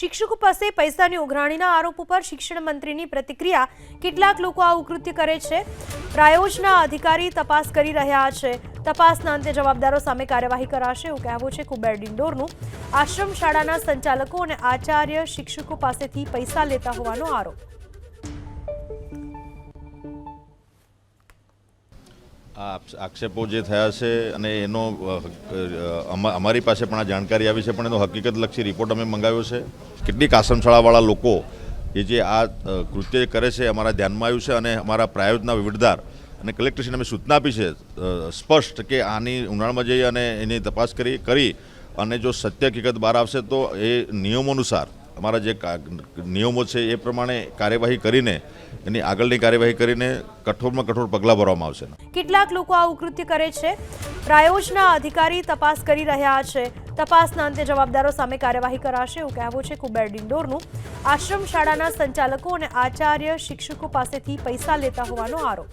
શિક્ષકો પાસે પૈસાની ઉઘરાણીના આરોપ ઉપર શિક્ષણ મંત્રીની પ્રતિક્રિયા. કેટલાક લોકો આવું કૃત્ય કરે છે? પ્રાયોજના અધિકારી તપાસ કરી રહ્યા છે. તપાસના અંતે જવાબદારો સામે કાર્યવાહી કરાશે એવું કહેવું છે કુબેર ડિંડોરનું. આશ્રમ શાળાના સંચાલકો અને આચાર્ય શિક્ષકો પાસેથી પૈસા લેતા હોવાનો આરોપ. આક્ષેપો જે થયા છે અને એનો અમારી પાસે પણ આ જાણકારી આવી છે, પણ એનો હકીકતલક્ષી રિપોર્ટ અમે મંગાવ્યો છે. કેટલીક આસનશાળાવાળા લોકો કે જે આ કૃત્ય કરે છે અમારા ધ્યાનમાં આવ્યું છે અને અમારા પ્રાયોજના વિવિધદાર અને કલેક્ટરશ્રીને અમે સૂચના આપી છે સ્પષ્ટ કે આની ઉનાળામાં જઈ અને એની તપાસ કરી કરી અને જો સત્ય હકીકત બહાર આવશે તો એ નિયમો અનુસાર અમારા જે નિયમો છે એ પ્રમાણે કાર્યવાહી કરીને એની આગળની કાર્યવાહી કરીને કઠોરમાં કઠોર પગલાં ભરવામાં આવશે. કેટલાક લોકો આવું કૃત્ય કરે છે? પ્રાયોજના અધિકારી તપાસ કરી રહ્યા છે. તપાસના અંતે જવાબદારો સામે કાર્યવાહી કરાશે એવું કહેવું છે કુબેર ડિંડોરનું. આશ્રમ શાળાના સંચાલકો અને આચાર્ય શિક્ષકો પાસેથી પૈસા લેતા હોવાનો આરોપ.